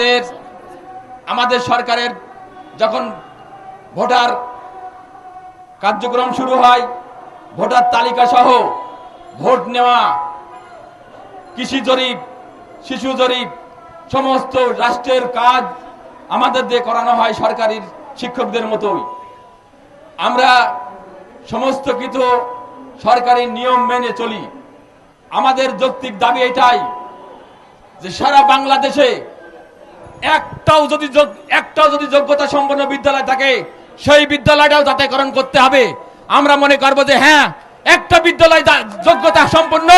আমাদের আমাদের সরকারের যখন ভোটার কার্যক্রম শুরু হয়, ভোটার তালিকা সহ ভোট নেওয়া, কৃষি জরিপ, শিশু জরিপ, সমস্ত রাষ্ট্রের কাজ আমাদের দিয়ে করানো হয় সরকারি শিক্ষকদের মতোই। আমরা সমস্ত কিছু সরকারি নিয়ম মেনে চলি। আমাদের যৌক্তিক দাবি এটাই যে সারা বাংলাদেশে একটাও যদি একটাও যদি যোগ্যতা সম্পন্ন বিদ্যালয় থাকে, সেই বিদ্যালয়টাও যাচাইকরণ করতে হবে। আমরা মনে করব যে হ্যাঁ একটা বিদ্যালয় যোগ্যতা সম্পন্ন,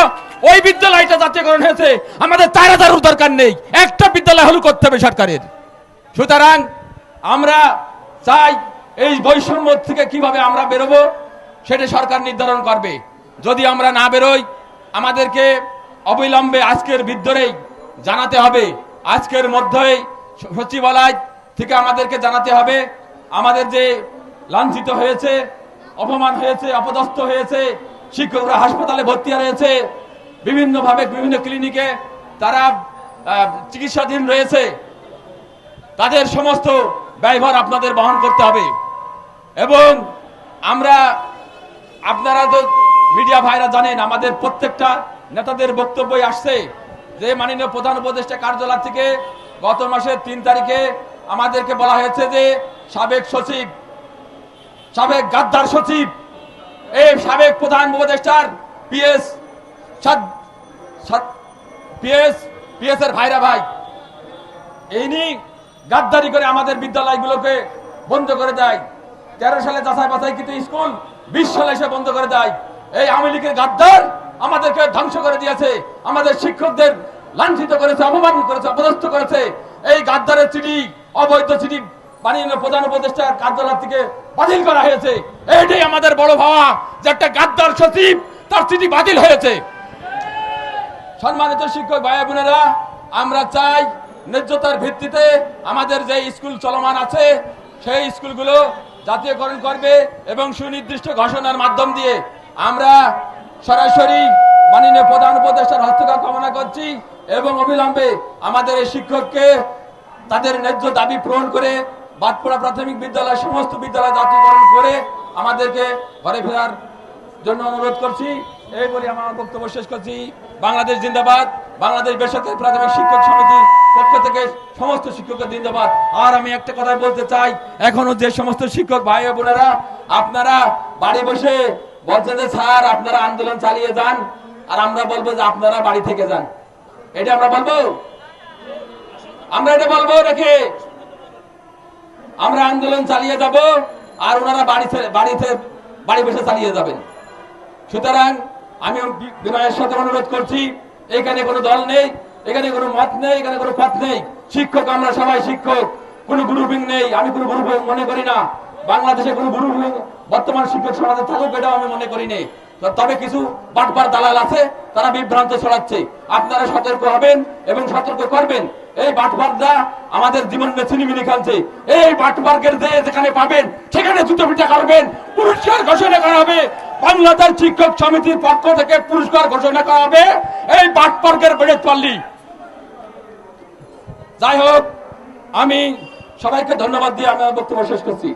ওই বিদ্যালয়টা যাচাইকরণ হয়েছে, আমাদের চার হাজার দরকার নেই। একটা বিদ্যালয় হলু করতে হবে সরকারের। সুতরাং আমরা চাই এই বৈষম্য থেকে কীভাবে আমরা বেরোবো, সেটা সরকার নির্ধারণ করবে। যদি আমরা না বেরোই, আমাদেরকে অবিলম্বে আজকের ভিতরেই জানাতে হবে। আজকের মধ্যেই সচিবালয় থেকে আমাদেরকে জানাতে হবে, আমাদের যে লাঞ্ছিত হয়েছে, অপমান হয়েছে, অপদস্থ হয়েছে, শিক্ষকরা হাসপাতালে ভর্তি রয়েছে বিভিন্নভাবে বিভিন্ন ক্লিনিকে তারা চিকিৎসাধীন রয়েছে। তাদের সমস্ত ব্যয়ভার আপনাদের বহন করতে হবে। এবং আমরা, আপনারা তো মিডিয়া ভাইরা জানেন, আমাদের প্রত্যেকটা নেতাদের বক্তব্যই আসছে যে, মাননীয় প্রধান উপদেষ্টা কার্যালয় থেকে গত মাসের তিন তারিখে আমাদেরকে বলা হয়েছে যে সাবেক সচিব, সাবেক গাদ্দার সচিব, এই সাবেক প্রধান উপদেষ্টার পিএস পিএস পিএস এর ভাইরা ভাই ইনি গাদ্দারি করে আমাদের বিদ্যালয়গুলোকে বন্ধ করে দেয়। তেরো সালে যাচাই বাছাই কিন্তু স্কুল বিশ সালে এসে বন্ধ করে দেয়। এই আওয়ামী লীগের গাদ্দার আমাদেরকে ধ্বংস করে দিয়েছে। আমাদের শিক্ষকদের লাঞ্ছিত করেছে অপমান করেছে, অপদস্থ করেছে। এই গাদ্দারের চিঠি, অবৈধ চিঠি বানিয়ে প্রধান উপদেষ্টার কার্যালয় থেকে বাতিল করা হয়েছে। এইটাই আমাদের বড় ভাবা যে একটা গাদ্দার সচিব, তার চিঠি বাতিল হয়েছে। সম্মানিত শিক্ষক ভাই বোনেরা, আমরা চাই ন্যায্যতার ভিত্তিতে আমাদের যে স্কুল চলমান আছে, সেই স্কুলগুলো জাতীয়করণ করবে এবং সুনির্দিষ্ট ঘোষণার মাধ্যম দিয়ে আমরা সরাসরি মাননীয় প্রধান উপদেষ্টার হস্তক্ষেপ কামনা করছি এবং অবিলম্বে আমাদের এই শিক্ষককে তাদের ন্যায্য দাবি পূরণ করে বাদপুরা প্রাথমিক বিদ্যালয়, সমস্ত বিদ্যালয় জাতীয়করণ করে আমাদেরকে ঘরে ফেরার জন্য অনুরোধ করছি। এই বলে আমার বক্তব্য শেষ করছি। বাংলাদেশ জিন্দাবাদ। বাংলাদেশ বেসরকারি প্রাথমিক শিক্ষক সমিতি পক্ষ থেকে সমস্ত শিক্ষকের জিন্দাবাদ আর আমি একটা কথা বলতে চাই। এখনও যে সমস্ত শিক্ষক ভাই বোনেরা, আপনারা বাড়ি বসে বলছেন যে, স্যার, আপনারা আন্দোলন চালিয়ে যান। আর আমরা বলব যে আপনারা বাড়ি থেকে যান। এটা আমরা বলব? আমরা এটা বলব রেখে আমরা আন্দোলন চালিয়ে যাব আর ওনারা বাড়িতে বাড়িতে, বাড়ি বসে চালিয়ে যাবেন। সুতরাং আমি বিনয়ের সাথে অনুরোধ করছি, এখানে কোনো দল নেই, এখানে কোনো মত নেই, এখানে কোনো পথ নেই। শিক্ষক আমরা সবাই শিক্ষক, কোনো গ্রুপিং নেই, আমি কোনো গ্রুপিং মনে করি না। বাংলাদেশে কোনো গ্রুপিং বর্তমান শিক্ষক সমাজে থাকুক, এটাও আমি মনে করি নেই। তবে কিছু বাটবার দালাল আছে, তারা বিভ্রান্ত ছড়াচ্ছে। আপনারা সতর্ক হবেন এবং সতর্ক করবেন। এই বাটবাররা আমাদের জীবন চিনিমিনি খাচ্ছে এই বাটবার্গের যে যেখানে পাবেন, সেখানে জুতো পিঠা করবেন পুরস্কার ঘোষণা করা হবে। বাংলাদেশ শিক্ষক সমিতির পক্ষ থেকে পুরস্কার ঘোষণা করা হবে এই বাটপার্কের বেড়ে চললি। যাই হোক, আমি সবাইকে ধন্যবাদ দিয়ে আমি আমার বক্তব্য শেষ করছি।